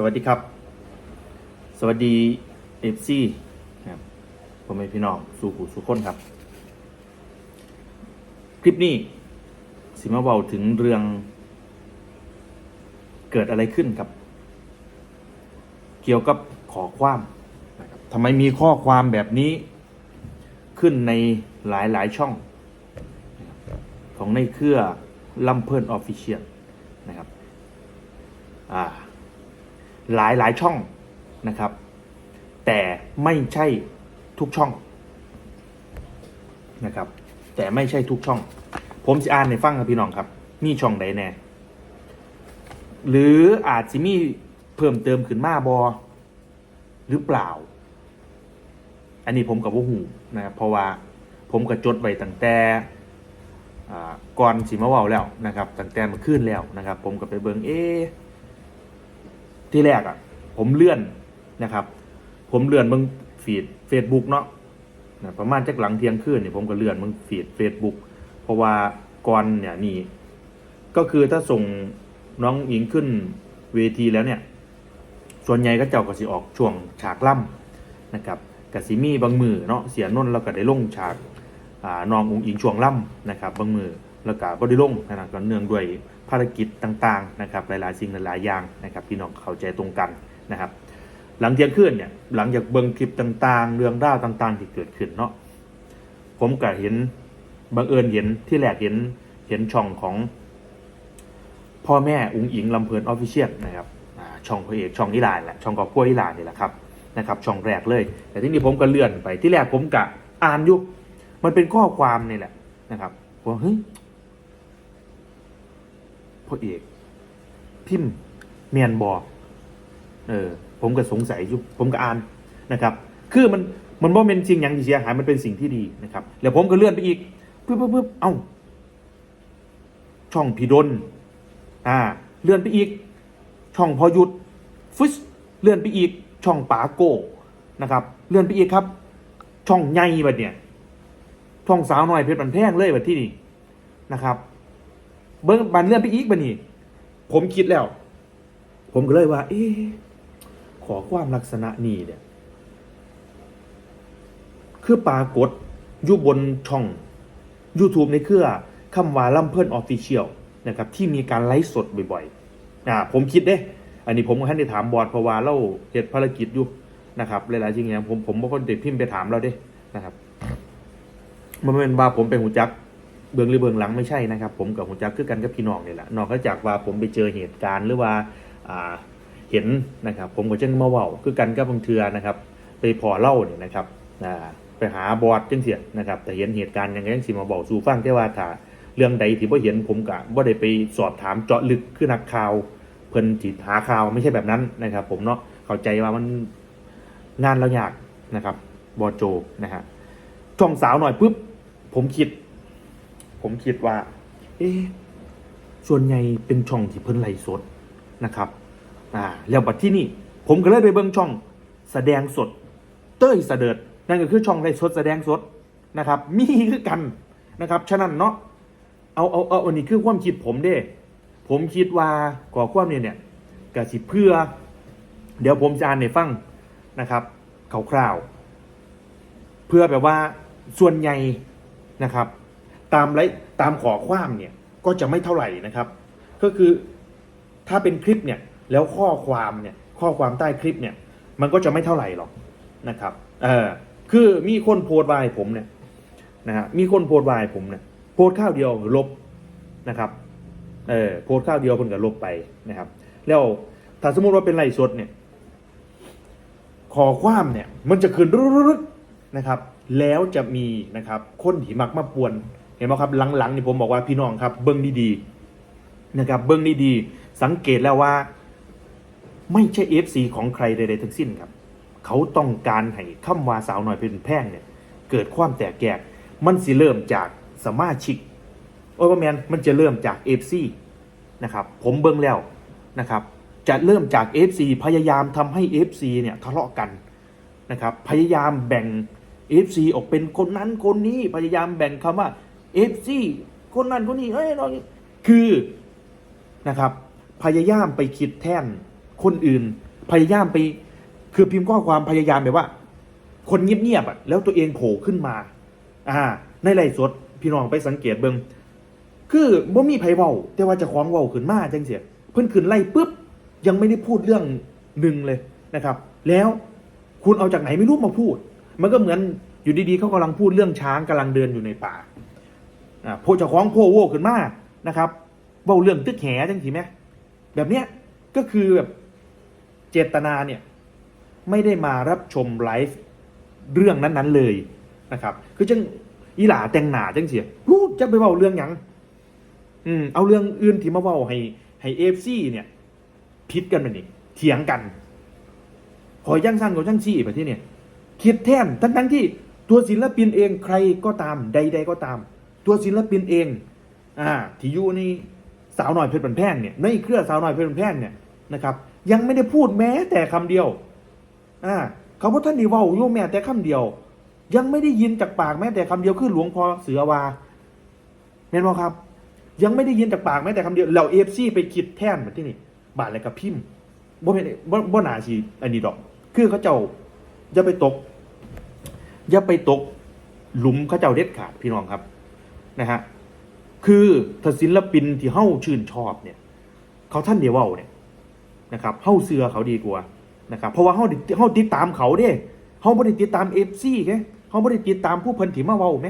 สวัสดีครับ สวัสดีเอฟซีครับผมเป็นพี่น้องสู่ผู้สู่คนครับ คลิปนี้ สิมาเบาถึงเรื่อง เกิดอะไรขึ้นครับ เกี่ยวกับขอความทำไมมีข้อความแบบนี้ขึ้นในหลายหลายๆช่อง ของในเครือลำเพลินออฟฟิเชียลนะครับ อ่า หลายหลายช่องนะครับ แต่ไม่ใช่ทุกช่องนะครับ แต่ไม่ใช่ทุกช่อง ผมจะอ่านในฟังครับพี่น้องครับ มีช่องใดแน่ หรืออาจจะมีเพิ่มเติมขึ้นมาบอหรือเปล่า อันนี้ผมกับว่าหูนะครับเพราะว่าผมก็จดไว้ตั้งแต่ก่อนสิมาว้าแล้วนะครับตั้งแต่มาขึ้นแล้วนะครับ ผมก็ไปเบิงเอ๊ ที่แรกอะ่ะ ผมเลื่อนนะครับ ผมเลื่อนมึงฟีด Facebook เนาะนะประมาณจักหลังเที่ยงคืนเนี่ยผมก็เลื่อนมึงฟีด Facebook เพราะว่าก่อนเนี่ยนี่ก็คือถ้าส่งน้องหญิงขึ้นเวทีแล้วเนี่ย ส่วนใหญ่ก็เจ้าก็สิออกช่วงฉากล่ำนะครับกสิมีบางมือเนาะเสียนนท์แล้วก็ได้ลงฉากอ่าน้ององค์หญิงช่วงล่ำนะครับ บางมือแล้วก็บ่ได้ลงนะครับก็เนื่องด้วย ภารกิจต่างๆนะครับหลายๆ สิ่งหลายๆอย่างนะครับพี่น้องเข้าใจตรงกันนะครับ หลังเที่ยงคืนเนี่ยหลังจากเบิ่งคลิปต่างๆ เรื่องราวต่างๆ ที่เกิดขึ้นเนาะผมก็เห็นบังเอิญเห็นที่แรกเห็นเห็นช่องของพ่อแม่อุ้งอิงลำเพลินออฟฟิเชียลนะครับช่องพระเอกช่องอีหลานแหละช่องกอบพัวอีหลานนี่แหละครับนะครับช่องแรกเลย แต่ที่นี้ผมก็เลื่อนไปที่แรกผมกะอ่านอยุบมันเป็นข้อความนี่แหละนะครับผมว่าเฮ้ย พ่อเอก พิมพ์เมียนบอกเออ ผมก็สงสัยอยุบผมก็อ่านนะครับ คือมันมันว่เป็นสิ่งอย่างที่เสียหายมันเป็นสิ่งที่ดีนะครับแล้วผมก็เลื่อนไปอีกปึ๊บปึ๊บปึ๊บเอ้า ช่องพีดลอ่า เลื่อนไปอีก ช่องพอยุดฟึสเลื่อนไปอีก ช่องปาโก้นะครับ เลื่อนไปอีกครับ ช่องใหญ่บัดเนี่ยช่องสาวหน่อยเพชรบันแพงเลยบัดที่นี่นะครับ เบิ้งบันเลื่อนไปอีกบัดนี้ผมคิดแล้ว ผมก็เลยว่า เอ๊ขอความลักษณะนี้เนี่ย คือปรากฏอยู่บนช่อง YouTube ในเครือคำว่าล่ำเพิ่นออฟฟิเชียลนะครับ ที่มีการไลฟ์สดบ่อยๆอ่าผมคิดเด้ อันนี้ผมก็ให้ได้ถามบอร์ดเพราะว่าเราเหตุภารกิจอยู่นะครับหลายๆสิ่งอย่างผมผมบ่คนเด็กพิมพ์ไปถามเราเด้นะครับ มันเป็นว่าผมเป็นหูจัก เบื้องหรือเบื้องหลังไม่ใช่นะครับ ผมกับหูจักคือกันกับพี่น้องนี่แหละนอกจากว่าผมไปเจอเหตุการณ์หรือว่าเห็นนะครับ ผมก็จังมาเว้าคือกันกับบางเทือนะครับ ไปพอเล่าเนี่ยนะครับไปหาบอดจังเสียนะครับแต่เห็นเหตุการณ์อย่างนี้สิมาบอกสู่ฟังแต่ว่าถ้าเรื่องใดที่บ่เห็นผมกะบ่ได้ไปสอบถามเจาะลึกคือนักข่าว เพิ่นจิหาข่าวไม่ใช่แบบนั้นนะครับ ผมเนาะเข้าใจว่ามันงานเราอยากนะครับบอโจนะฮะช่องสาวหน่อยปุ๊บผมคิด ผมคิดว่า เอ๊ส่วนใหญ่เป็นช่องที่เพิ่นไลฟ์สดนะครับอ่าแล้วบัดที่นี่ผมก็เลยไปเบิ่งช่องแสดงสด เต้ยเสด็จนั่นก็คือช่องไลฟ์สดแสดงสดนะครับ มีคือกันนะครับ ฉะนั้นเนาะเอาเอาเอาอันนี้คือความคิดผมเด้ ผมคิดว่าก่อความเนี่ยเนี่ยกสิเพื่อ เดี๋ยวผมจะอ่านในฟังนะครับคร่าวๆเพื่อแบบว่าส่วนใหญ่นะครับ ตามไรตามขอความเนี่ยก็จะไม่เท่าไหร่นะครับ ก็คือถ้าเป็นคลิปเนี่ยแล้วข้อความเนี่ยข้อความใต้คลิปเนี่ยมันก็จะไม่เท่าไหร่หรอกนะครับเออคือมีคนโพสต์วายผมเนี่ยนะฮะมีคนโพสต์วายผมเนี่ยโพสต์ข้าวเดียวลบนะครับเออโพสต์ข้าวเดียวเพิ่นก็ลบไปนะครับ แล้วถ้าสมมติว่าเป็นไลฟ์สดเนี่ยขอความเนี่ยมันจะขึ้นรึๆนะครับ แล้วจะมีนะครับคนที่มักมาป่วน เห็นไหมครับหลังๆนี่ผมบอกว่าพี่น้องครับ เบิ้งดีๆนะครับ เบิ้งดีๆสังเกตแล้วว่า ไม่ใช่ FC ของใครใดๆทั้งสิ้นครับ เขาต้องการให้คำว่าสาวหน่อยเป็นแพร่งเนี่ย เกิดความแตกแยกมันสิเริ่มจากสมาชิกโอ้ยบ่แมนมันจะเริ่มจาก FC นะครับ ผมเบิ่งแล้วนะครับ จะเริ่มจาก FC พยายามทำให้ FC เนี่ยทะเลาะกันนะครับ พยายามแบ่ง FC ออกเป็นคนนั้นคนนี้ พยายามแบ่งคำว่า FC คนนั้นคนนี้เอ้ยเราคือนะครับ พยายามไปคิดแทนคนอื่น พยายามไป คือพิมพ์ข้อความพยายามแบบว่า คนเงียบๆอะแล้วตัวเองโผล่ขึ้นมา อ่า ในไลฟ์สดพี่น้องไปสังเกตเบิงคือบ่มีไผเว้า แต่ว่าจะคล้องเว้าขึ้นมาจังเสียเพิ่นขึ้นไล่ปุ๊บยังไม่ได้พูดเรื่องหนึ่งเลยนะครับ แล้วคุณเอาจากไหนไม่รู้มาพูด มันก็เหมือนอยู่ดีๆเขากำลังพูดเรื่องช้างกำลังเดินอยู่ในป่า อ่าโพเจ้าของโพโวขึ้นมานะครับเว้าเรื่องตึกแหจังสิไหมแบบเนี้ยก็คือแบบเจตนาเนี่ยไม่ได้มารับชมไลฟ์เรื่องนั้นๆเลยนะครับ คือจังอีหลาแต่งหนาจังเสียรู้จะไปเว้าเรื่องยังอืมเอาเรื่องอื่นที่มาเว้าให้ให้เอฟซีเนี่ยพิดกันมันนี่เถียงกันขอยังสั้นกับยังซี่ไปที่เนี่ยคิดแทนทั้งทั้งที่ตัวศิลปินเองใครก็ตามใด ๆ ก็ตาม ตัวศิลปินเองอ่าที่อยู่ในสาวหน่อยเพชรบันแพงเนี่ยในเครือสาวหน่อยเพชรบันแพงเนี่ยนะครับ ยังไม่ได้พูดแม้แต่คำเดียวอ่าเขาพูดท่านดีเว่าโยแม้แต่คำเดียว ยังไม่ได้ยินจากปากแม้แต่คำเดียวคือหลวงพ่อเสือวาเห็นไหมครับ ยังไม่ได้ยินจากปากแม้แต่คำเดียวเราเอฟซีไปคิดแท่นแบบที่นี่บาทอะไรกับพิมพ์บ่เป็นบ่บ่หนาสีอันนี้ดอก คือเขาเจ้าอย่าไปตกอย่าไปตกหลุมเขาเจ้าเด็ดขาดพี่น้องครับ นะฮะคือถ้าศิลปินที่เฮ้าชื่นชอบเนี่ย เขาท่านเดียวเว้าเนี่ยนะครับเฮ้าเสือเขาดีกว่านะครับเพราะว่าเฮ้าติเฮ้าติดตามเขาเด้เฮ้าไม่ได้ติดตามเอฟซีไงเฮ้าไม่ได้ติดตามผู้เพันถิมาเว้าไหม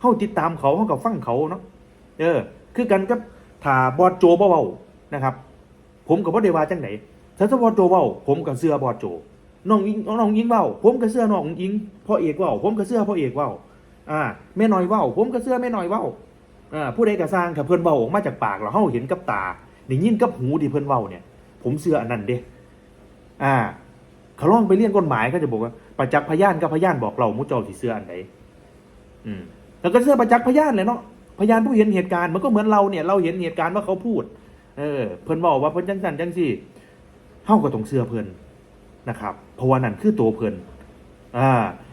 เฮ้าติดตามเขาเฮ้ากับฟังเขาเนาะเออ คือกันกับถ้าบอดโจบ่เว้านะครับ ผมกับบ่ได้ว่าจังไหนถ้าสบอดโจเว้าผมกับเสื้อบอดโจน้องยิงน้องยิงเว้าผมกับเสื้อน้องยิงพ่อเอกเว้าผมกับเสื้อพ่อเอกเว้า อ่าแม่น้อยเว้า ผมกับเสื้อแม่น้อยเว้าอ่าผู้ใดก็สร้างถ้าเพิ่นเว้าออกมาจากปากเราเฮาเห็นกับตาได้ยินกับหูที่เพิ่นเว้าเนี่ย ผมเชื่ออันนั้นเด้อ่าเขาล่องไปเรียนกฎหมายก็จะบอกว่าประจักษ์พยานกับพยานบอกเรามุเจ้าสิเชื่ออันไหนอืมแล้วก็เชื่อประจักษ์พยานเลยเนาะพยานผู้เห็นเหตุการณ์มันก็เหมือนเราเนี่ย เราเห็นเหตุการณ์ว่าเขาพูด เออ เพิ่นบอกว่าเพิ่นจังสันจังซี่เฮาก็ต้องเชื่อเพิ่นนะครับเพราะว่านั่นคือตัวเพิ่น อ่า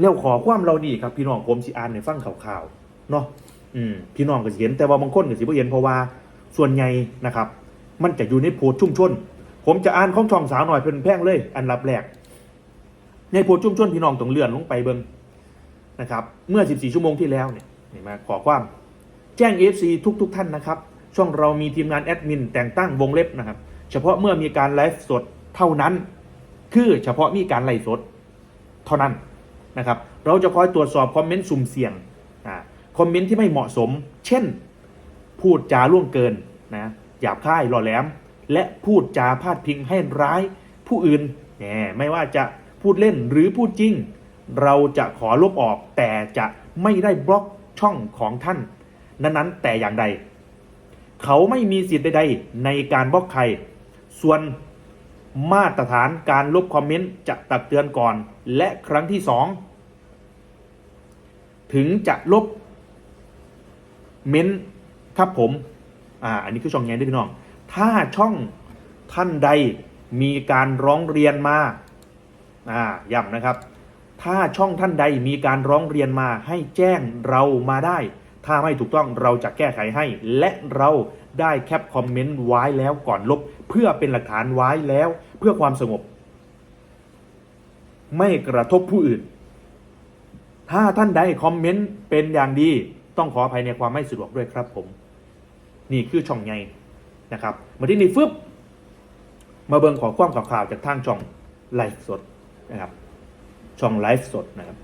แล้วขอความเรานี่ครับพี่น้องผมสิอ่านในฟังข่าวๆเนาะอืมพี่น้องก็สิเห็นแต่ว่าบางคนก็สิบ่เห็นเพราะว่าส่วนใหญ่นะครับ มันจะอยู่ในโพสต์ชุ่มชน ผมจะอ่านของช่องสาวหน่อยเป็นแพงเลย อันรับแรก ในโพสต์ชุ่มชนพี่น้องต้องเลื่อนลงไปเบิงนะครับ เมื่อ 14 ชั่วโมงที่แล้วเนี่ยนไหมขอความ แจ้ง FC ทุกๆทท่านนะครับ ช่องเรามีทีมงานแอดมินแต่งตั้งวงเล็บนะครับ เฉพาะเมื่อมีการไลฟ์สดเท่านั้น คือเฉพาะมีการไลฟ์สด เท่านั้นนะครับเราจะคอยตรวจสอบคอมเมนต์สุ่มเสี่ยงอคอมเมนต์ที่ไม่เหมาะสม เช่น พูดจาล่วงเกินนะหยาบคายหล่อแหลม และพูดจาพาดพิงให้ร้ายผู้อื่นแหมไม่ว่าจะพูดเล่นหรือพูดจริง เราจะขอลบออกแต่จะไม่ได้บล็อกช่องของท่าน นั้นๆแต่อย่างใด เขาไม่มีสิทธิ์ใดๆในการบล็อกใคร ส่วน มาตรฐานการลบคอมเมนต์จะตักเตือนก่อน และครั้งที่สองถึงจะลบเม้นต์ครับผม อ่า อันนี้คือช่องแง่ด้วยพี่น้อง ถ้าช่องท่านใดมีการร้องเรียนมา อ่า ย้ำนะครับ ถ้าช่องท่านใดมีการร้องเรียนมาให้แจ้งเรามาได้ ถ้าไม่ถูกต้องเราจะแก้ไขให้ และเรา ได้แคปคอมเมนต์ไว้แล้วก่อนลบ เพื่อเป็นหลักฐานไว้แล้ว เพื่อความสงบ ไม่กระทบผู้อื่น ถ้าท่านใดคอมเมนต์เป็นอย่างดี ต้องขออภัยในความไม่สะดวกด้วยครับผม นี่คือช่องไงนะครับมาที่นี่ฟึบมาเบิ่งขอความข่าวจากทางช่องไลฟ์สดนะครับ ช่องไลฟ์สดนะครับ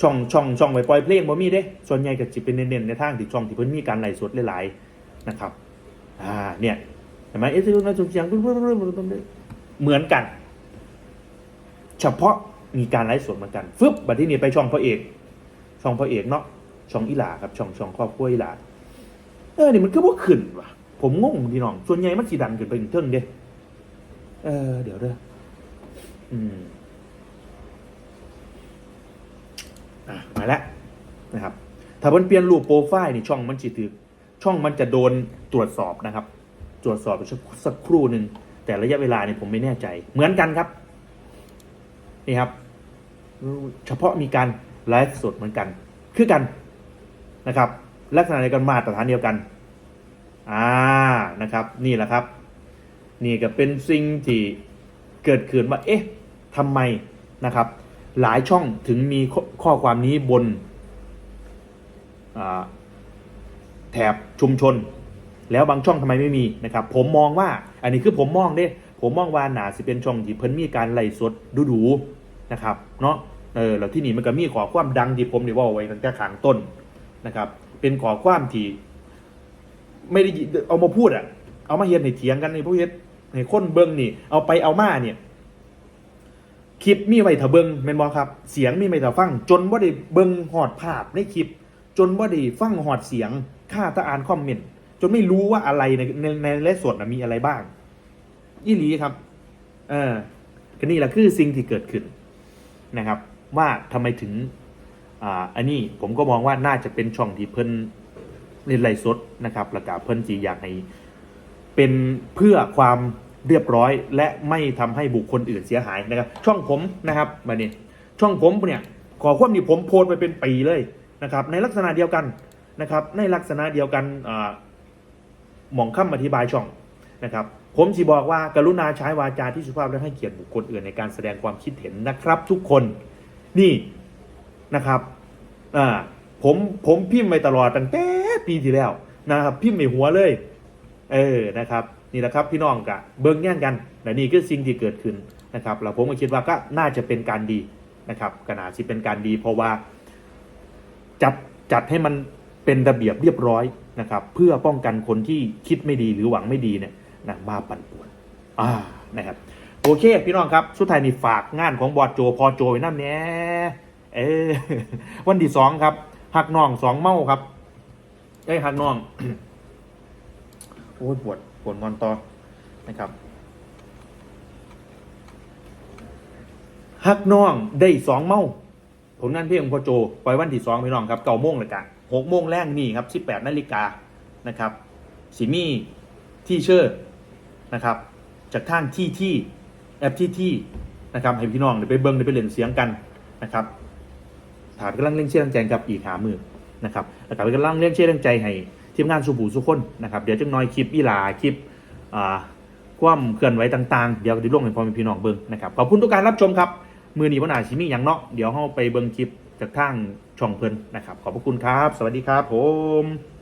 ช่องช่องช่องไว้ปล่อยเพลงบ่มีเด้ ส่วนใหญ่ก็จะเป็นเน้นๆในทางที่ช่องที่เพิ่นมีการไลฟ์สดหลายๆนะครับ อ่าเนี่ยเห็นไหมเอ๊ะที่มันเสียงเหมือนกัน เฉพาะมีการไลฟ์สดเหมือนกันฟึบบัดที่นี่ไปช่องพระเอก ช่องพระเอกเนาะช่องอีหลาครับช่องช่องครอบครัวอีหลาเออนี่มันก็บ่ขึ้นว่ะ ผมงงพี่น้อง ส่วนใหญ่มันสีดันขึ้นไปถึงเทิงเด้เออเดี๋ยวเด้ออืมอะมาแล้วนะครับ ถ้ามันเปลี่ยนรูปโปรไฟล์นี่ช่องมันจิถือ ช่องมันจะโดนตรวจสอบนะครับ ตรวจสอบไปสักครู่หนึ่งแต่ระยะเวลาเนี่ยผมไม่แน่ใจ เหมือนกันครับนี่ครับ เฉพาะมีการไลฟ์สดเหมือนกัน คือกันนะครับ ลักษณะในการมาตรฐานเดียวกันอ่านะครับ นี่แหละครับ นี่ก็เป็นสิ่งที่เกิดขึ้นว่าเอ๊ะทำไมนะครับ หลายช่องถึงมีข้อข้อความนี้บนอ่า แถบชุมชน แล้วบางช่องทำไมไม่มีนะครับ ผมมองว่าอันนี้คือผมมองเด้ ผมมองว่าหนาสิเป็นช่องที่เพิ่นมีการไล่สดดูดูนะครับเนาะเออแล้วที่นี่มันก็มีขอความดังที่ผมได้ว่าไว้ตั้งแต่ขางต้นนะครับ เป็นขอความที่ไม่ได้เอามาพูดอะเอามาเฮ็ดให้เถียงกันในพวกเฮ็ดให้คนเบิ่งนี่ เอาไปเอามาเนี่ยคลิปมีไว้ถ้าเบิ่งแม่นบ่ครับ เสียงมีไว้ถ้าฟัง จนบ่ได้เบิ่งฮอดภาพในคลิป จนบ่ได้ฟังฮอดเสียง ค่าตะอ่านคอมเมนต์จนไม่รู้ว่าอะไรในในในไลฟ์สดนะมีอะไรบ้างยี่หลีครับ เออก็นี่แหละคือสิ่งที่เกิดขึ้นนะครับ ว่าทำไมถึง อ่า อันนี้ผมก็มองว่าน่าจะเป็นช่องที่เพิ่นเล่นไลฟ์สดนะครับแล้วก็เพิ่นจีอยากให้เป็นเพื่อความเรียบร้อย และไม่ทำให้บุคคลอื่นเสียหายนะครับ ช่องผมนะครับมาเนี่ยช่องผมเนี่ย ขอความนี้ผมโพสไปเป็นปีเลยนะครับ ในลักษณะเดียวกัน นะครับในลักษณะเดียวกันหมองคำอธิบายช่องนะครับผมสิบอกว่ากรุณาใช้วาจาที่สุภาพและให้เกียรติบุคคลอื่นในการแสดงความคิดเห็นนะครับทุกคนนี่นะครับผมผมพิมพ์ไปตลอดตั้งแต่ปีที่แล้วนะครับพิมพ์ในหัวเลย เออนะครับนี่แหละครับพี่น้องกะเบิ้งแย่งกันและนี่คือสิ่งที่เกิดขึ้นนะครับเราผมก็คิดว่าก็น่าจะเป็นการดีนะครับก็น่าจะเป็นการดีเพราะว่าจัดจัดให้มัน เป็นระเบียบเรียบร้อยนะครับ เพื่อป้องกันคนที่คิดไม่ดีหรือหวังไม่ดีเนี่ยนะมาปั่นป่วนอ่านะครับโอเค พี่น้องครับ สุดท้ายนี่ฝากงานของบอดโจพอโจไว้นั่นแน่เออวันที่สองครับหักน้องสองเมาครับไอ้ยหักน้อง โอ้ยปวดปวดงอนต่อนะครับหักน้องได้สองเมาผลงานเพลงของพ่อโจปล่อยวันที่สองพี่น้องครับเก้าโมงเลยกัน หกโมงแรกนี่ครับสิบแปดนาฬิกานะครับสีมีที่เชิดนะครับ จากทางที่ที่แอปที่ที่นะครับให้พี่น้องเดี๋ยวไปเบิ้งเดี๋ยวไปเล่นเสียงกันนะครับถามกำลังเล่นเชื่อแรงใจกับอีกหามือนะครับแล้วก็กำลังเล่นเชื่อแรงใจให้ทีมงานสุบูสุคนนะครับเดี๋ยวจังน้อยคลิปอีลาคลิปอ่าความเคลื่อนไหวต่างๆ เดี๋ยวจะลงให้พ่อแม่พี่น้องเบิ้งนะครับขอบคุณทุกการรับชมครับมือหนีวันาชิมีอย่างเนาะเดี๋ยวเราไปเบิ้งคลิปจากทาง ช่องเพิ่นนะครับ ขอบพระคุณครับ สวัสดีครับผม